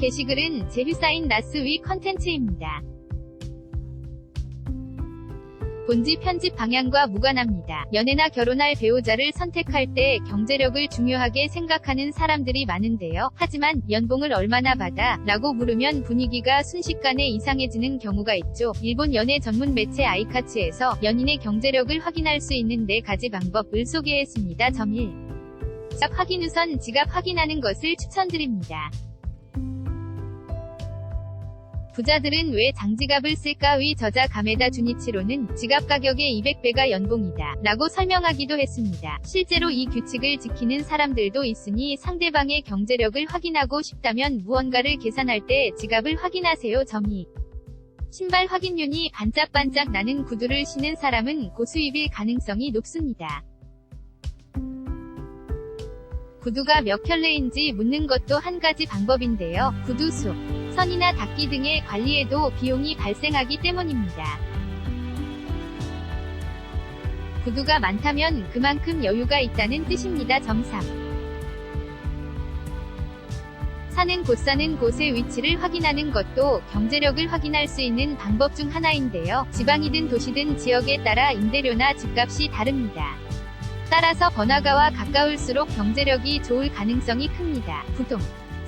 것은 제휴사인 라스위 컨텐츠입니다. 본지 편집 방향과 무관합니다. 연애나 결혼할 배우자를 선택할 때 경제력을 중요하게 생각하는 사람들이 많은데요. 하지만 연봉을 얼마나 받아? 라고 물으면 분위기가 순식간에 이상해지는 경우가 있죠. 일본 연애 전문 매체 아이카츠에서 연인의 경제력을 확인할 수 있는 4가지 방법을 소개했습니다. 점 1. 지갑 확인 우선 지갑 확인하는 것을 추천드립니다. 부자들은 왜 장지갑을 쓸까? 위 저자 가메다 주니치로는 지갑 가격의 200배가 연봉이다. 라고 설명하기도 했습니다. 실제로 이 규칙을 지키는 사람들도 있으니 상대방의 경제력을 확인하고 싶다면 무언가를 계산할 때 지갑을 확인하세요. 점이 신발 확인율이 반짝반짝 나는 구두를 신은 사람은 고수입일 가능성이 높습니다. 구두가 몇 켤레인지 묻는 것도 한 가지 방법인데요. 구두 수, 선이나 닦기 등의 관리에도 비용이 발생하기 때문입니다. 구두가 많다면 그만큼 여유가 있다는 뜻입니다. 점 3. 사는 곳 사는 곳의 위치를 확인하는 것도 경제력을 확인할 수 있는 방법 중 하나인데요. 지방이든 도시든 지역에 따라 임대료나 집값이 다릅니다. 따라서 번화가와 가까울수록 경제력이 좋을 가능성이 큽니다. 부동.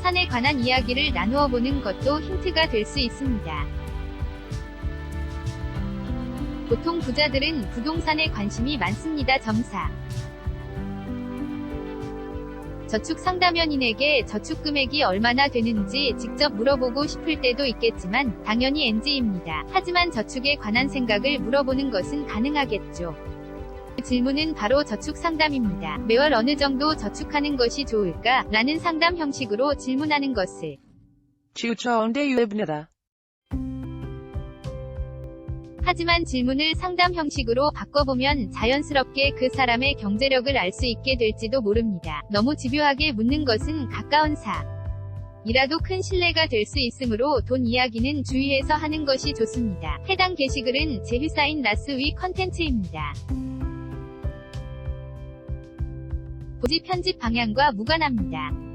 산에 관한 이야기를 나누어 보는 것도 힌트가 될 수 있습니다. 보통 부자들은 부동산에 관심이 많습니다. 점사. 저축 상담연인에게 저축 금액이 얼마나 되는지 직접 물어보고 싶을 때도 있겠지만 당연히 NG입니다. 하지만 저축에 관한 생각을 물어보는 것은 가능하겠죠. 그 질문은 바로 저축 상담입니다. 매월 어느 정도 저축하는 것이 좋을까? 라는 상담 형식으로 질문하는 것을 추천돼 유입니다. 하지만 질문을 상담 형식으로 바꿔보면 자연스럽게 그 사람의 경제력을 알 수 있게 될지도 모릅니다. 너무 집요하게 묻는 것은 가까운 사. 이라도 큰 신뢰가 될 수 있으므로 돈 이야기는 주의해서 하는 것이 좋습니다. 해당 게시글은 제휴사인 라스위 컨텐츠입니다. 고지 편집 방향과 무관합니다.